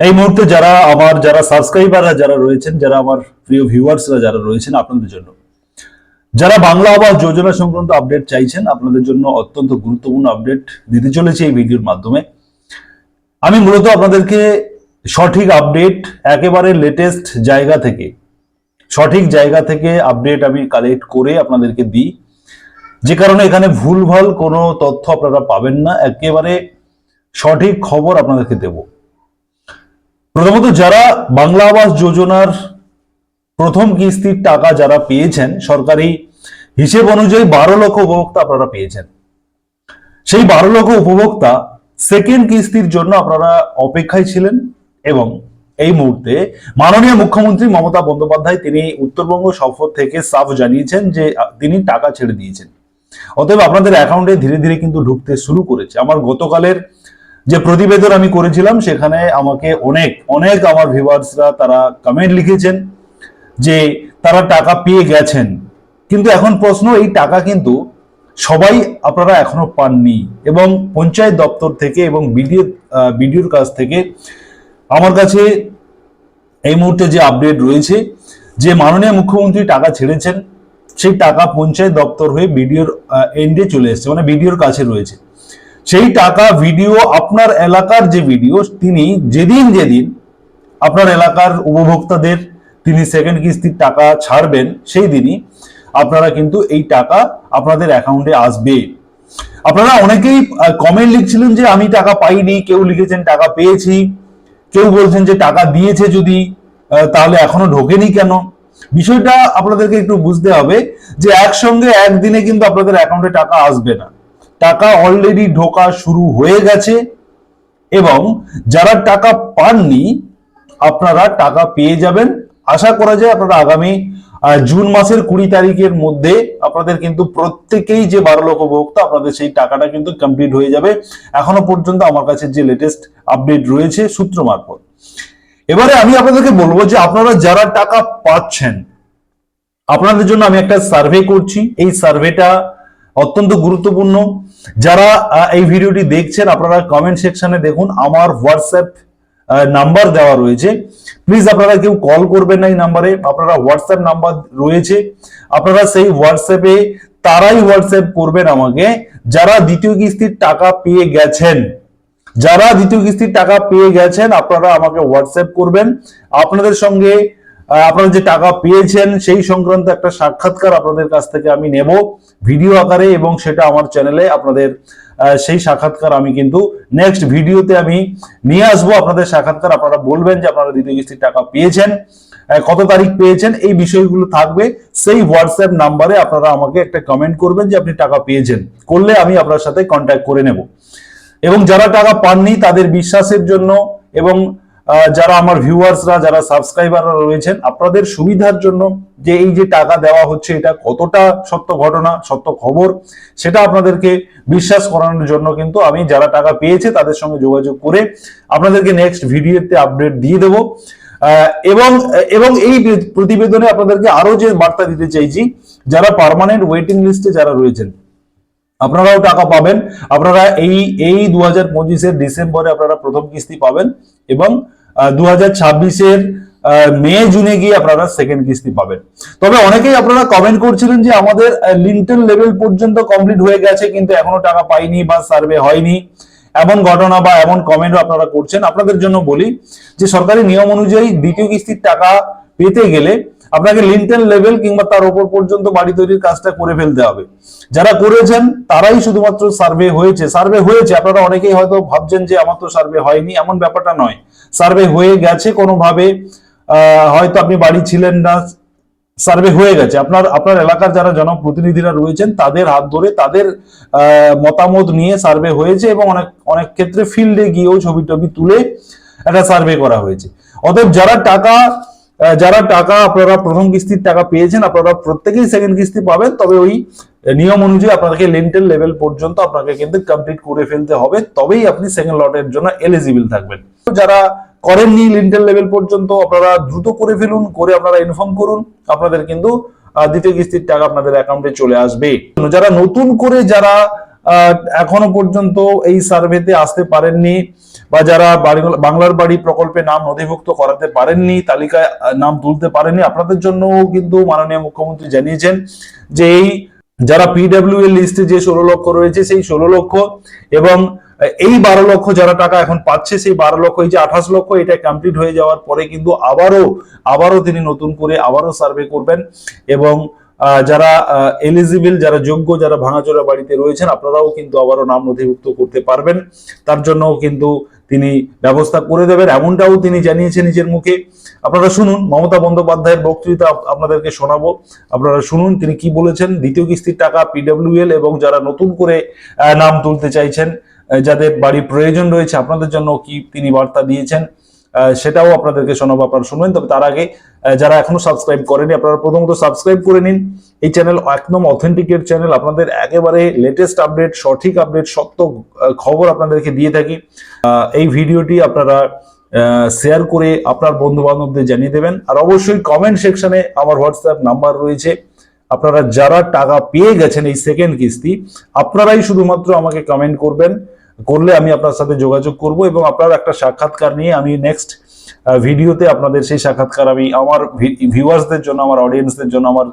এই মুহূর্তে যারা আমার যারা সাবস্ক্রাইবাররা যারা রয়েছেন, যারা আমার প্রিয় ভিউয়ার্সরা যারা রয়েছেন, আপনাদের জন্য। যারা বাংলা আবাস যোজনা সংক্রান্ত আপডেট চাইছেন, আপনাদের জন্য অত্যন্ত গুরুত্বপূর্ণ আপডেট দিতে চলেছে এই ভিডিওর মাধ্যমে। আমি মূলত আপনাদেরকে সঠিক আপডেট একেবারে লেটেস্ট জায়গা থেকে, সঠিক জায়গা থেকে আপডেট আমি কালেক্ট করে আপনাদেরকে দিই। যে কারণে এখানে ভুলভাল কোনো তথ্য আপনারা পাবেন না, একেবারে সঠিক খবর আপনাদেরকে দেবো। প্রথমত যারা বাংলা আবাস যোজনার প্রথম কিস্তির টাকা যারা পেয়েছেন, সরকারি হিসেব অনুযায়ী বারো লক্ষ উপভোক্তা আপনারা পেয়েছেন। সেই বারো লক্ষ উপভোক্তা সেকেন্ড কিস্তির জন্য আপনারা অপেক্ষায় ছিলেন এবং এই মুহূর্তে মাননীয় মুখ্যমন্ত্রী মমতা বন্দ্যোপাধ্যায় তিনি উত্তরবঙ্গ সফর থেকে সাফ জানিয়েছেন যে তিনি টাকা ছেড়ে দিয়েছেন। অতএব আপনাদের অ্যাকাউন্টে ধীরে ধীরে কিন্তু ঢুকতে শুরু করেছে। আমার গতকালের যে প্রতিবেদন আমি করেছিলাম, সেখানে আমাকে অনেক অনেক আমার ভিউয়ার্সরা তারা কমেন্ট লিখেছেন যে তারা টাকা পেয়ে গেছেন। কিন্তু এখন প্রশ্ন, এই টাকা কিন্তু সবাই আপনারা এখনও পাননি এবং পঞ্চায়েত দপ্তর থেকে এবং বিডিও বিডিওর কাছ থেকে আমার কাছে এই মুহূর্তে যে আপডেট রয়েছে, যে মাননীয় মুখ্যমন্ত্রী টাকা ছেড়েছেন, সেই টাকা পঞ্চায়েত দপ্তর হয়ে বিডিওর এন্ডে চলে এসেছে মানে বিডিওর কাছে রয়েছে। সেই টাকা ভিডিও আপনার এলাকার যে ভিডিও, তিনি যেদিন যেদিন আপনার এলাকার উপভোক্তাদের, তিনি সেকেন্ড কিস্তির টাকা ছাড়বেন, সেই দিনই আপনারা কিন্তু এই টাকা আপনাদের অ্যাকাউন্টে আসবে। আপনারা অনেকেই কমেন্ট লিখছিলেন যে, আমি টাকা পাইনি, কেউ লিখেছেন টাকা পেয়েছি, কেউ বলছেন যে, টাকা দিয়েছে যদি তাহলে এখনও ঢোকেনি কেন? বিষয়টা আপনাদেরকে একটু বুঝতে হবে যে, একসঙ্গে একদিনে কিন্তু আপনাদের অ্যাকাউন্টে টাকা আসবে না। টাকা অলরেডি ঢোকা শুরু হয়ে গেছে এবং যারা টাকা পাননি, আপনারা টাকা পেয়ে যাবেন। আশা করা যায় আপনারা আগামী জুন মাসের কুড়ি তারিখের মধ্যে আপনাদের কিন্তু প্রত্যেকেই যে বারো লক্ষ উপভোক্তা, আপনাদের সেই টাকাটা কিন্তু কমপ্লিট হয়ে যাবে। এখনও পর্যন্ত আমার কাছে যে লেটেস্ট আপডেট রয়েছে সূত্র মারফত। এবারে আমি আপনাদেরকে বলব যে আপনারা যারা টাকা পাচ্ছেন, আপনাদের জন্য আমি একটা সার্ভে করছি। এই সার্ভেটা অত্যন্ত গুরুত্বপূর্ণ। যারা এই ভিডিওটি দেখছেন, আপনারা কমেন্ট সেকশনে দেখুন, আমার হোয়াটসঅ্যাপ নাম্বার দেওয়া রয়েছে। প্লিজ আপনারা কেউ কল করবেন না এই নাম্বারে আপনারা হোয়াটসঅ্যাপ নাম্বার রয়েছে। আপনারা সেই হোয়াটসঅ্যাপে তারাই হোয়াটসঅ্যাপ করবেন আমাকে। যারা দ্বিতীয় কিস্তির টাকা পেয়ে গেছেন, যারা দ্বিতীয় কিস্তির টাকা পেয়ে গেছেন, আপনারা আমাকে হোয়াটসঅ্যাপ করবেন। আপনাদের সঙ্গে আপনারা যে টাকা পেয়েছেন, সেই সংক্রান্ত একটা সাক্ষাৎকার আপনাদের কাছ থেকে আমি নেব ভিডিও আকারে এবং সেটা আমার চ্যানেলে আপনাদের সেই সাক্ষাৎকার আমি কিন্তু নেক্সট ভিডিওতে আমি নিয়ে আসব। আপনাদের সাক্ষাৎকার আপনারা বলবেন যে আপনারা দ্বিতীয় কিস্তির টাকা পেয়েছেন কত তারিখ পেয়েছেন, এই বিষয়গুলো থাকবে। সেই হোয়াটসঅ্যাপ নাম্বারে আপনারা আমাকে একটা কমেন্ট করবেন যে আপনি টাকা পেয়েছেন। করলে আমি আপনার সাথে কন্ট্যাক্ট করে নেব। এবং যারা টাকা পাননি, তাদের বিশ্বাসের জন্য এবং যারা আমার ভিউয়ার্সরা যারা সাবস্ক্রাইবাররা রয়েছেন, আপনাদের সুবিধার জন্য যে এই যে টাকা দেওয়া হচ্ছে, এটা কতটা সত্য ঘটনা, সত্য খবর, সেটা আপনাদেরকে বিশ্বাস করানোর জন্য কিন্তু আমি যারা টাকা পেয়েছে তাদের সঙ্গে যোগাযোগ করে আপনাদেরকে নেক্সট ভিডিওতে আপডেট দিয়ে দেবো। এবং এবং এই প্রতিবেদনে আপনাদেরকে আরও যে বার্তা দিতে চাইছি, যারা পার্মানেন্ট ওয়েটিং লিস্টে যারা রয়েছেন, আপনারাও টাকা পাবেন। আপনারা এই এই দু হাজার পঁচিশের ডিসেম্বরে আপনারা প্রথম কিস্তি পাবেন এবং দু হাজার ছাব্বিশের মে, জুনে গিয়ে আপনারা সেকেন্ড কিস্তি পাবেন। তবে অনেকেই আপনারা কমেন্ট করছিলেন যে আমাদের লিন্টন লেভেল পর্যন্ত কমপ্লিট হয়ে গেছে, কিন্তু এখনও টাকা পাইনি বা সার্ভে হয়নি। এমন ঘটনা বা এমন কমেন্টও আপনারা করছেন। আপনাদের জন্য বলি যে সরকারি নিয়ম অনুযায়ী দ্বিতীয় কিস্তির টাকা পেতে গেলে আপনাকে লিন্টেন লেভেল কিংবা তার উপর পর্যন্ত বাড়ি তৈরির কাজটা করে ফেলতে হবে। যারা করেছেন, তারাই শুধুমাত্র সার্ভে হয়েছে। সার্ভে হয়েছে, আপনারা অনেকেই হয়তো ভাবছেন যে আমার তো সার্ভে হয়নি, এমন ব্যাপারটা নয়। সার্ভে হয়ে গেছে কোনোভাবে হয়তো আপনি বাড়ি ছিলেন না, সার্ভে হয়ে গেছে। আপনার আপনার এলাকার যারা জনপ্রতিনিধিরা রয়েছেন, তাদের হাত ধরে তাদের মতামত নিয়ে সার্ভে হয়েছে এবং অনেক অনেক ক্ষেত্রে ফিল্ডে গিয়েও ছবি টবি তুলে একটা সার্ভে করা হয়েছে। অতএব যারা টাকা যারা টাকা আপনারা প্রথম কিস্তির টাকা পেয়েছেন, আপনারা প্রত্যেকেই সেকেন্ড কিস্তি পাবেন, তবে ওই নিয়ম অনুযায়ী আপনাকে লেন্টেল লেভেল পর্যন্ত আপনাকে কিন্তু কমপ্লিট করে ফেলতে হবে, তবেই আপনি সেকেন্ড লটের জন্য এলিজিবল থাকবেন। যারা করেননি লিন্টেল লেভেল পর্যন্ত, আপনারা দ্রুত করে ফেলুন, করে আপনারা ইনফর্ম করুন। আপনাদের কিন্তু দ্বিতীয় কিস্তির টাকা আপনাদের অ্যাকাউন্টে চলে আসবে। যারা নতুন করে যারা এখনও পর্যন্ত এই সার্ভেতে আসতে পারেননি বা যারা বাংলার বাড়ি প্রকল্পে নাম নথিভুক্ত করাতে পারেননি, তালিকায় নাম তুলতে পারেননি, আপনাদের জন্য কিন্তু মাননীয় মুখ্যমন্ত্রী জানিয়েছেন যে এই, যারা পিডব্লিউ এর লিস্টে যে ষোলো লক্ষ রয়েছে, সেই ষোলো লক্ষ এবং এই বারো লক্ষ যারা টাকা এখন পাচ্ছে, সেই বারো লক্ষ, এই যে আঠাশ লক্ষ, এটা কমপ্লিট হয়ে যাওয়ার পরে কিন্তু আবারও আবারও তিনি নতুন করে আবারও সার্ভে করবেন এবং যারা এলিজিবল যারা যোগ্য, যারা ভাঙাচোরা বাড়িতে রয়েছেন, আপনারাও কিন্তু আবারও নাম নথিভুক্ত করতে পারবেন। তার জন্য কিন্তু তিনি ব্যবস্থা করে দেবেন, এমনটাও তিনি জানিয়েছেন নিজের মুখে। আপনারা শুনুন, মমতা বন্দ্যোপাধ্যায়ের বক্তৃতা আপনাদেরকে শোনাবো। আপনারা শুনুন, তিনি কি বলেছেন? দ্বিতীয় কিস্তির টাকা পিডব্লিউএল এবং যারা নতুন করে নাম তুলতে চাইছেন যাদের বাড়ি প্রয়োজন রয়েছে, আপনাদের জন্য কি তিনি বার্তা দিয়েছেন? সেটাও আপনাদেরকে শোনাবো, আপনারা শুনবেন। তবে তার আগে যারা এখনও সাবস্ক্রাইব করেনি, আপনারা প্রথমত সাবস্ক্রাইব করে নিন। এই চ্যানেল একদম অথেন্টিকেট চ্যানেল আপনাদের একেবারে লেটেস্ট আপডেট সঠিক আপডেট সত্য খবর আপনাদেরকে দিয়ে থাকি। এই ভিডিওটি আপনারা শেয়ার করে আপনার বন্ধু বান্ধবদের জানিয়ে দেবেন। আর অবশ্যই কমেন্ট সেকশনে আমার হোয়াটসঅ্যাপ নাম্বার রয়েছে। আপনারা যারা টাকা পেয়ে গেছেন এই সেকেন্ড কিস্তি, আপনারাই শুধুমাত্র আমাকে কমেন্ট করবেন। করলে আমি আপনার সাথে যোগাযোগ করব এবং আপনার একটা সাক্ষাৎকার নিয়ে আমি নেক্সট ভিডিওতে আপনাদের সেই সাক্ষাৎকার আমি আমার ভিউয়ার্সদের জন্য, আমার অডিয়েন্সদের জন্য, আমার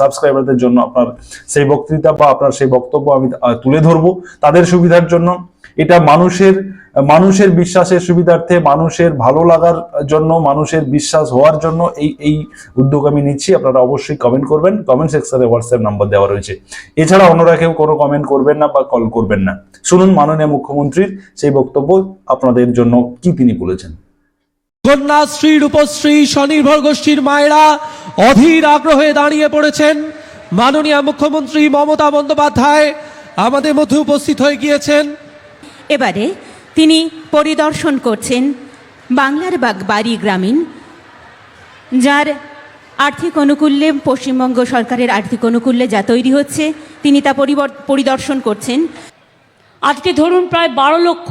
সাবস্ক্রাইবারদের জন্য আপনার সেই বক্তৃতা বা আপনার সেই বক্তব্য আমি তুলে ধরবো তাদের সুবিধার জন্য। এটা মানুষের মানুষের বিশ্বাসের সুবিধার্থে, মানুষের ভালো লাগার জন্য, মানুষের বিশ্বাস হওয়ার জন্য এই এই উদ্যোগ আমি নিচ্ছি। আপনারা অবশ্যই কমেন্ট করবেন। কমেন্ট সেকশনে হোয়াটসঅ্যাপ নাম্বার দেওয়া রয়েছে। এছাড়া অন্যরা কেউ কোনো কমেন্ট করবেন না বা কল করবেন না। শুনুন মাননীয় মুখ্যমন্ত্রীর সেই বক্তব্য আপনাদের জন্য কি তিনি বলেছেন। কন্যাশ্রী রূপশ্রী স্বনির্ভর গোষ্ঠীর মায়েরা অধীর আগ্রহে দাঁড়িয়ে পড়েছেন। মাননীয় মুখ্যমন্ত্রী মমতা বন্দ্যোপাধ্যায় আমাদের মধ্যে উপস্থিত হয়ে গিয়েছেন। এবারে তিনি পরিদর্শন করছেন বাংলার বাগ বাড়ি গ্রামীণ যার আর্থিক অনুকূল্যে পশ্চিমবঙ্গ সরকারের আর্থিক অনুকূল্যে যা তৈরি হচ্ছে তিনি তা পরিদর্শন করছেন। আজকে ধরুন প্রায় বারো লক্ষ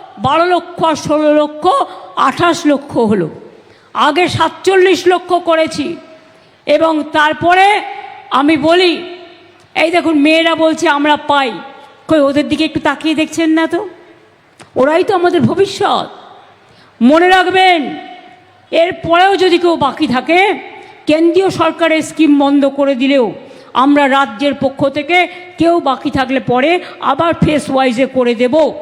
বারো লক্ষ আর ষোলো লক্ষ, আঠাশ লক্ষ হলো। আগে সাতচল্লিশ লক্ষ করেছি। এবং তারপরে আমি বলি, এই দেখুন, মেয়েরা বলছে, আমরা পাই। কই, ওদের দিকে একটু তাকিয়ে দেখছেন না তো? ওরাই তো আমাদের ভবিষ্যৎ। মনে রাখবেন এরপরেও যদি কেউ বাকি থাকে, কেন্দ্রীয় সরকারের স্কিম বন্ধ করে দিলেও আমরা রাজ্যের পক্ষ থেকে কেউ বাকি থাকলে পরে আবার ফেস ওয়াইজে করে দেব।